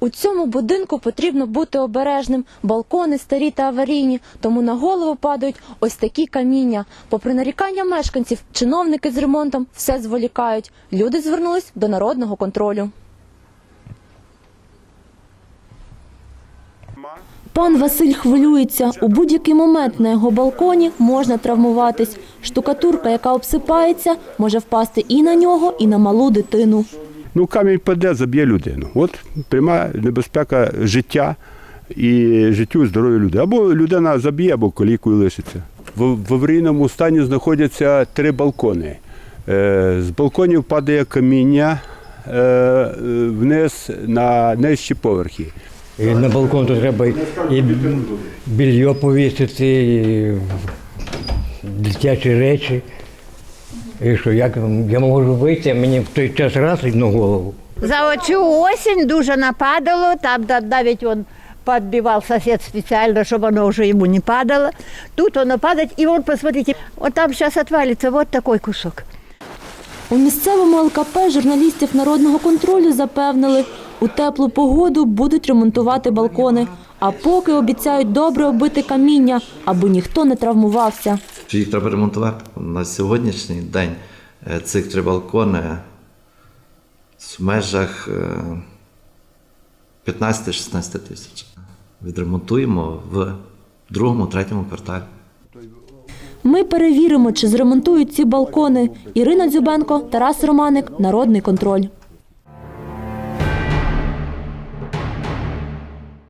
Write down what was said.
У цьому будинку потрібно бути обережним. Балкони старі та аварійні, тому на голову падають ось такі каміння. Попри нарікання мешканців, чиновники з ремонтом все зволікають. Люди звернулись до народного контролю. Пан Василь хвилюється. У будь-який момент на його балконі можна травмуватись. Штукатурка, яка обсипається, може впасти і на нього, і на малу дитину. Ну, камінь паде, заб'є людину. От пряма небезпека життя і життю і здоров'ю людей. Або людина заб'є, або колікою лишиться. В, в аварійному стані знаходяться три балкони. Е, з балконів падає каміння е, вниз на нижчі поверхи. І на балкон то треба і більйо повісити, і дитячі речі. І що, як я можу вийти, мені в той час раз і на голову. За оцю осінь дуже нападало, там навіть он подбивал сосед специально, чтобы оно уже ему не падало. Тут оно падает, и вот посмотрите, вот там сейчас отвалится вот такой кусок. У місцевому ЛКП журналістів народного контролю запевнили, у теплу погоду будуть ремонтувати балкони. А поки обіцяють добре оббити каміння, аби ніхто не травмувався. Що їх треба ремонтувати на сьогоднішній день. е, Цих три балкони в межах е, 15-16 тисяч. Відремонтуємо в другому, третьому кварталі. Ми перевіримо, чи зремонтують ці балкони. Ірина Дзюбенко, Тарас Романик, Народний контроль.